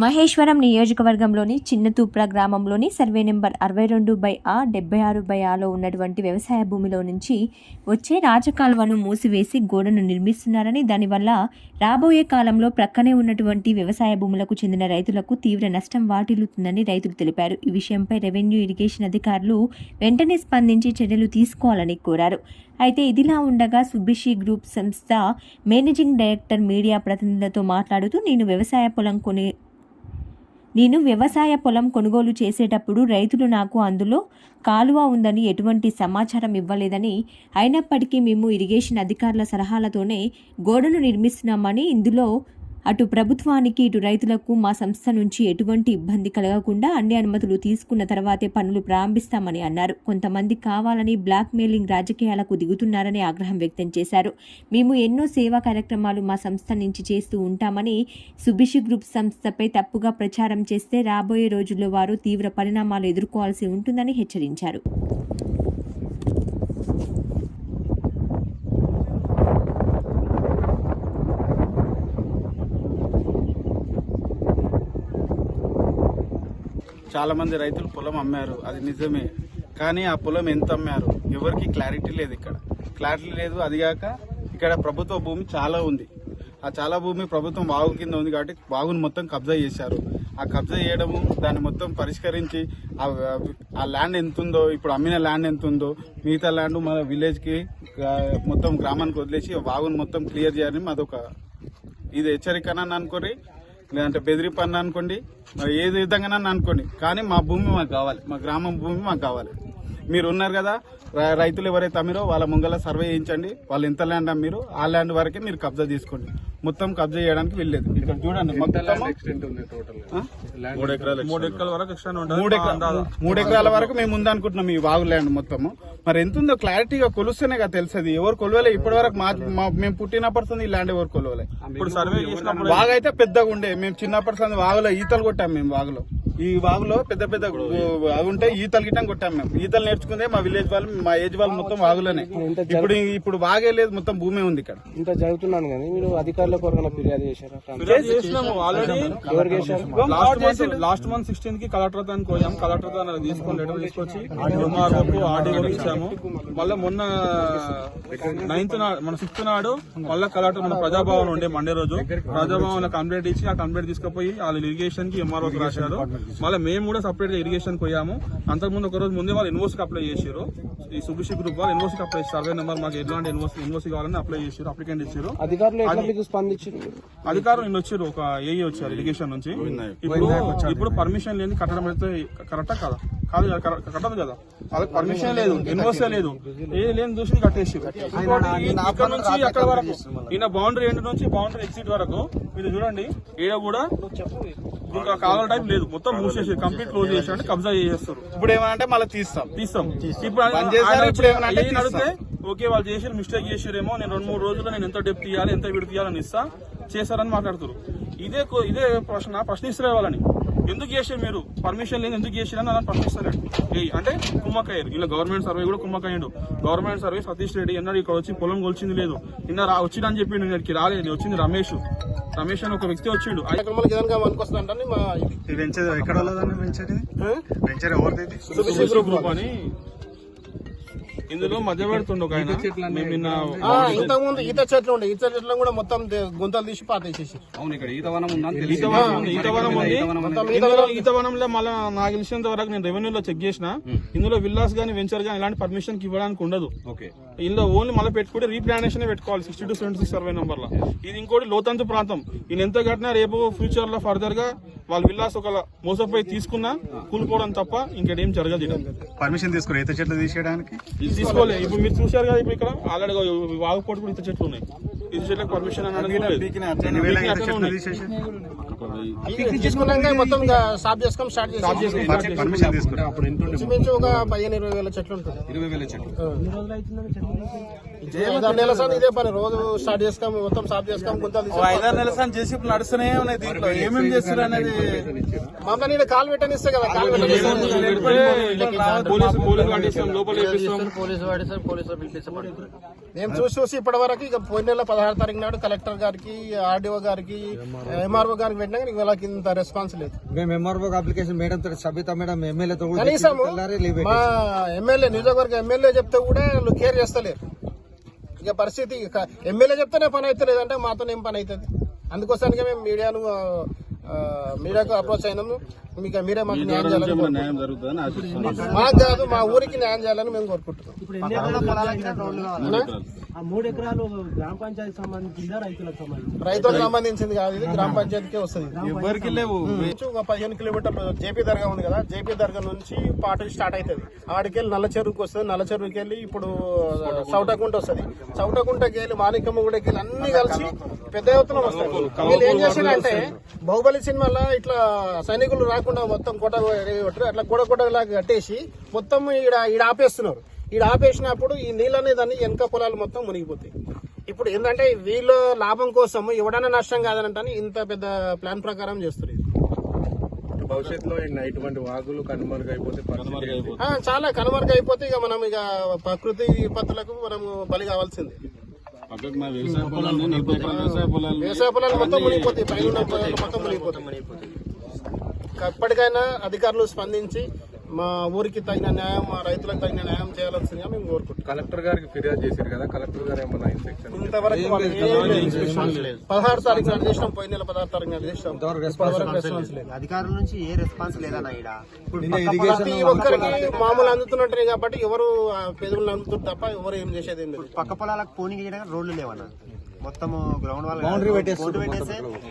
మహేశ్వరం నియోజకవర్గంలోని చిన్నతూప్ర గ్రామంలోని survey number అరవై రెండు బై ఆ డెబ్బై ఆరు బై ఆలో ఉన్నటువంటి వ్యవసాయ భూమిలో నుంచి వచ్చే రాజకాల్వను మూసివేసి గోడను నిర్మిస్తున్నారని దానివల్ల రాబోయే కాలంలో ప్రక్కనే ఉన్నటువంటి వ్యవసాయ భూములకు చెందిన రైతులకు తీవ్ర నష్టం వాటిల్లుతుందని రైతులు తెలిపారు. ఈ విషయంపై రెవెన్యూ ఇరిగేషన్ అధికారులు వెంటనే స్పందించి చర్యలు తీసుకోవాలని కోరారు. అయితే ఇదిలా ఉండగా సుబిషి గ్రూప్ సంస్థ మేనేజింగ్ డైరెక్టర్ మీడియా ప్రతినిధులతో మాట్లాడుతూ నేను వ్యవసాయ పొలం కొని నేను వ్యవసాయ పొలం కొనుగోలు చేసేటప్పుడు రైతులు నాకు అందులో కాలువ ఉందని ఎటువంటి సమాచారం ఇవ్వలేదని అయినప్పటికీ మేము ఇరిగేషన్ అధికారుల సలహాలతోనే గోడను నిర్మిస్తున్నామని ఇందులో అటు ప్రభుత్వానికి ఇటు రైతులకు మా సంస్థ నుంచి ఎటువంటి ఇబ్బంది కలగకుండా అన్ని అనుమతులు తీసుకున్న తర్వాతే పనులు ప్రారంభిస్తామని అన్నారు. కొంతమంది కావాలని బ్లాక్ మెయిలింగ్ రాజకీయాలకు దిగుతున్నారని ఆగ్రహం వ్యక్తం చేశారు. మేము ఎన్నో సేవా కార్యక్రమాలు మా సంస్థ నుంచి చేస్తూ ఉంటామని సుభిషి గ్రూప్ సంస్థపై తప్పుగా ప్రచారం చేస్తే రాబోయే రోజుల్లో వారు తీవ్ర పరిణామాలు ఎదుర్కోవాల్సి ఉంటుందని హెచ్చరించారు. చాలా మంది రైతులు పొలం అమ్మారు అది నిజమే. కానీ ఆ పొలం ఎంత అమ్మారు? ఎవరికి క్లారిటీ లేదు ఇక్కడ. క్లారిటీ లేదు అదిగాక ఇక్కడ ప్రభుత్వ భూమి చాలా ఉంది. ఆ చాలా భూమి ప్రభుత్వం వాగు కింద ఉంది కాబట్టి బాగుని మొత్తం కబ్జా చేశారు. ఆ కబ్జా చేయడము దాన్ని మొత్తం పరిష్కరించి ఆ ల్యాండ్ ఎంత ఉందో ఇప్పుడు అమ్మిన ల్యాండ్ ఎంత ఉందో మిగతా ల్యాండ్ మన విలేజ్కి మొత్తం గ్రామానికి వదిలేసి బాగుని మొత్తం క్లియర్ చేయాలని మాదొక ఇది హెచ్చరికనని అనుకోరి లేదంటే బెదిరిపన్ను అనుకోండి మరి ఏది విధంగానని అనుకోండి. కానీ మా భూమి మాకు కావాలి. మా గ్రామం భూమి మాకు కావాలి. మీరు ఉన్నారు కదా ర- రైతులు ఎవరైతే అమ్మిరో వాళ్ళ ముంగల సర్వే చేయించండి. వాళ్ళు ఎంత ల్యాండ్ అమ్మిరో ఆ ల్యాండ్ వరకే మీరు కబ్జా తీసుకోండి. మొత్తం కబ్జా చేయడానికి వెళ్ళలేదు ఇక్కడ చూడండి మూడు ఎకరాల వరకు మేము ఉందనుకుంటున్నాం ఈ వాగు ల్యాండ్ మొత్తము. మరి ఎంత ఉందో క్లారిటీగా కొలుస్తేనే కదా తెలుసది. ఎవరు కొలవలే ఇప్పటి వరకు మా మేము పుట్టినప్పటి ఈ ల్యాండ్ ఎవరు కొలవలే. ఇప్పుడు సర్వే చేసినప్పుడు వాగు అయితే పెద్దగా ఉండే. మేము చిన్నప్పటి సంది వాగులో ఈతలు కొట్టాం మేము వాగులో. ఈ వాగులో పెద్ద పెద్ద అవి ఉంటే ఈతలు గిట్టం కొట్టాం మేము. ఈతలు నేర్చుకుందే మా విలేజ్ వాళ్ళు మా ఏజ్ వాళ్ళు మొత్తం వాగులోనే. ఇప్పుడు ఇప్పుడు వాగే లేదు మొత్తం భూమి ఉంది ఇక్కడ. ఇంత జరుగుతున్నాను కానీ మీరు అధికారులకు ఎవరికైనా ఫిర్యాదు చేశారా? లాస్ట్ మంత్ సిక్స్టీన్కి కలెక్టర్ దానికి పోయాం. కలెక్టర్ దాన్ని తీసుకొని లెటర్ తీసుకొచ్చి ఇచ్చాము మళ్ళీ మొన్న నైన్త్ నాడు మన సిక్స్త్ నాడు మళ్ళీ కలెక్టర్ మన ప్రజాభవన్ ఉండే మండే రోజు. ప్రజాభవన్లో కంప్లైంట్ ఇచ్చి ఆ కంప్లైంట్ తీసుకుపోయి వాళ్ళు ఇరిగేషన్కి ఎంఆర్ఓకి రాశారు. మళ్ళీ మేము కూడా సపరేట్గా ఇరిగేషన్ పోయాము. అంతకుముందు ఒక రోజు ముందే వాళ్ళు ఇన్వోస్కి అప్లై చేశారు ఈ సుభిషి గ్రూప్ వాళ్ళు ఇన్వోస్కి అప్లై సర్వే నెంబర్ మాకు ఎట్లాంటి ఇన్వోస్ ఇన్వోస్ కావాలని అప్లై చేశారు అప్లికెంట్ ఇచ్చారు అధికారులు నిన్న వచ్చారు ఒక ఏఈ వచ్చారు ఇరిగేషన్ నుంచి. ఇప్పుడు ఇప్పుడు పర్మిషన్ లేని కట్టడం అయితే కరెక్టా కదా? కాదు కట్టదు కదా. వాళ్ళకి పర్మిషన్ లేదు ఎన్ఓసీ లేదు. ఏ లేని దూషణ కట్టేసి ఇక్కడ నుంచి అక్కడ వరకు ఈయన బౌండరీ ఎండ్ నుంచి బౌండరీ ఎగ్జిట్ వరకు మీరు చూడండి ఈడ కూడా ఇంకా కాలువ టైప్ లేదు. మొత్తం మూసేసి కంప్లీట్ క్లోజ్ చేసి కబ్జా చేసేస్తారు. ఇప్పుడు ఏమంటే మళ్ళీ తీస్తాం. తీస్తాం. ఇప్పుడు అడిగితే ఓకే వాళ్ళు చేసారు మిస్టేక్ చేసారేమో నేను రెండు మూడు రోజుల్లో నేను ఎంత డెప్ తీయాలి ఎంత విడి తీయాలని ఇస్తా చేశారని మాట్లాడుతారు ఇదే ఇదే ప్రశ్న ప్రశ్నిస్తారు వాళ్ళని. ఎందుకు చేసారు మీరు? పర్మిషన్ లేదు ఎందుకు చేసారని అలా ప్రశ్నిస్తారు ఏయ్, అంటే కుమ్మక్కయ్యారు ఇలా గవర్నమెంట్ సర్వే కూడా కుమ్మక్కయ్యాడు గవర్నమెంట్ సర్వే సతీష్ రెడ్డి ఎన్నాడు ఇక్కడ వచ్చి పొలం కొలిచింది లేదు. నిన్న రా వచ్చిందని చెప్పి ఇక్కడికి రాలేదు. వచ్చింది రమేష్. రమేష్ అని ఒక వ్యక్తి వచ్చిండు. వెంచర్ ఎక్కడ వెంచర్ వెంచర్ ఎవరిది గ్రూప్ అని. ఇందులో మధ్య పెడుతుండు ఒక ఆయన. మేము నిన్న ఈత చెట్లు ఉండే ఈత చెట్లు కూడా మొత్తం గుంతలు తీసి పాతేసేసి అవును ఇక్కడ ఈతవనం ఉందని ఈతవనం ఉంది ఈతవనం ఉంది. ఇందులో ఈతవనంలో మళ్ళీ నాకు తెలిసినంత వరకు నేను రెవెన్యూలో చెక్ చేసిన ఇందులో విల్లాస్ గానీ వెంచర్ గానీ ఇలాంటి పర్మిషన్ ఇవ్వడానికి ఉండదు. ఓకే. ఇందులో ఓన్లీ మళ్ళీ పెట్టుకుంటే రీప్లానేషన్ పెట్టుకోవాలి sixty two seventy six survey నెంబర్లో ఇది ఇంకోటి లోతంతు ప్రాంతం. ఈయన ఎంత కట్టినా రేపు ఫ్యూచర్లో ఫర్దర్గా వాళ్ళ విల్లాస్ ఒక మోసపోయి తీసుకున్నా కూలిపోవడం తప్ప ఇంకేం జరగదు. పర్మిషన్ తీసుకుని ఈత చెట్లు తీసేయడానికి? ఇది తీసుకోలే. ఇప్పుడు మీరు చూశారు కదా ఇప్పుడు ఇక్కడ ఆల్రెడీ వాగుపోటు కూడా ఇంత చెట్లు ఉన్నాయి. ఇది చెట్లకు పర్మిషన్ అనేది తీసుకున్నాక మొత్తం సాఫ్ చేసుకోం స్టార్ట్ చేసి ఒక పదిహేను ఇరవై వేల చెట్లు ఉంటుంది. ఇరవై వేల చెట్లు. ఐదారు నెలల సార్ ఇదే పని. రోజు స్టార్ట్ చేస్తాం మొత్తం సాఫ్ చేస్తాం గుంతలు తీసి ఐదారు నెలల సార్ చేసి ఇప్పుడు నడుస్తూనే ఉన్నాయి దీంట్లో. ఏమేమి చేస్తారు అనేది? మమ్మల్ని ఈడ కాలు పెట్టనిస్తే కదా కాలు పెట్టనిస్తే పోలీసు పోలీసు పట్టిస్తాం లోపల వేపిస్తాం మేము చూసి చూసి ఇప్పటి వరకు ఇక పోయిన నెల పదహారు తారీఖు నాడు కలెక్టర్ గారికి ఆర్డీఓ గారికి ఎంఆర్ఓ గారికి పెట్టినా కానీ వాళ్ళకి ఇంత రెస్పాన్స్ లేదు. మేము ఎంఆర్ఓ అప్లికేషన్ మేడం తో సబితా మేడం ఎమ్మెల్యేతో కనీసం మా ఎమ్మెల్యే నియోజకవర్గ ఎమ్మెల్యే చెప్తే కూడా వాళ్ళు కేర్ చేస్తలేరు. ఇక పరిస్థితి ఎమ్మెల్యే చెప్తేనే పని అయితే లేదంటే మాతో ఏం పని అవుతుంది. అందుకోసానికే మేము మీడియాను మీడియాకు అప్రోచ్ అయినాము. మీకు మీరే మాకు న్యాయం చేయాలని మాకు కాదు మా ఊరికి న్యాయం చేయాలని మేము కోరుకుంటున్నాం? ఆ మూడు ఎకరాలు గ్రామ పంచాయతీ సంబంధించిందా? రైతులకు సంబంధించింది? రైతులకు సంబంధించింది కాదు ఇది గ్రామ పంచాయతీకే వస్తుంది. ఎవరికి లేవు. ఒక పదిహేను కిలోమీటర్లు జేపీ దర్గా ఉంది కదా జేపీ దర్గా నుంచి పాటు స్టార్ట్ అవుతుంది ఆడికెళ్ళి నల్ల చెరువుకి వస్తుంది నల్ల చెరువుకి వెళ్ళి ఇప్పుడు చౌటకుంట. వస్తుంది. చౌటకుంటకి వెళ్ళి మాణికమ్మ కూడా వెళ్ళి అన్ని కలిసి పెద్ద ఎత్తున వస్తాయి వీళ్ళు ఏం చేశారంటే బాహుబలి సినిమాలో ఇట్లా సైనికులు రాకుండా మొత్తం కోట కొట్టారు అట్లా కూడా కొట్టలాగా కట్టేసి మొత్తం ఈడ ఈడ ఆపేస్తున్నారు. ఈడ ఆపేసినప్పుడు ఈ నీళ్ళు అనేది అన్ని వెనక పొలాలు మొత్తం మునిగిపోతాయి. ఇప్పుడు ఏంటంటే వీళ్ళు లాభం కోసం ఎవడైనా నష్టం కాదనంటే ఇంత పెద్ద ప్లాన్ ప్రకారం చేస్తారు ఇది. భవిష్యత్తులో ఇటువంటి వాగులు కనుమరుగైపోతే ఆ, చాలా కనుమరుగు అయిపోతే ఇక మనం ఇక ప్రకృతి విపత్తులకు మనం బలి కావాల్సిందే. వ్యవసాయ పొలాలు వ్యవసాయ పొలాలు మొత్తం మునిగిపోతాయి పైన మొత్తం మునిగిపోతాయి. ఎప్పటికైనా అధికారులు స్పందించి మా ఊరికి తగిన న్యాయం మా రైతులకు తగిన న్యాయం చేయాల్సిందిగా మేము కోరుకుంటున్నాం. కలెక్టర్ గారికి ఫిర్యాదు చేశారు కదా కలెక్టర్ గారు ఏమన్నా ఇంతవరకు. పదహారు తారీఖు నాడు చేసినాం పోయిన నెల పదహారు తారీఖు నాడు చేసినాం. అధికారుల నుంచి ఏ రెస్పాన్స్ లేదన్న ప్రతి ఒక్కరికి మామూలు అందుతున్నట్టే కాబట్టి ఎవరు ఆ పేదలను అందుతున్నారు తప్ప ఎవరు ఏం చేసేది పక్క పొలాలకు పోనీ చేయడానికి రోడ్లు లేవన్న. మొత్తం గ్రౌండ్ వాళ్ళు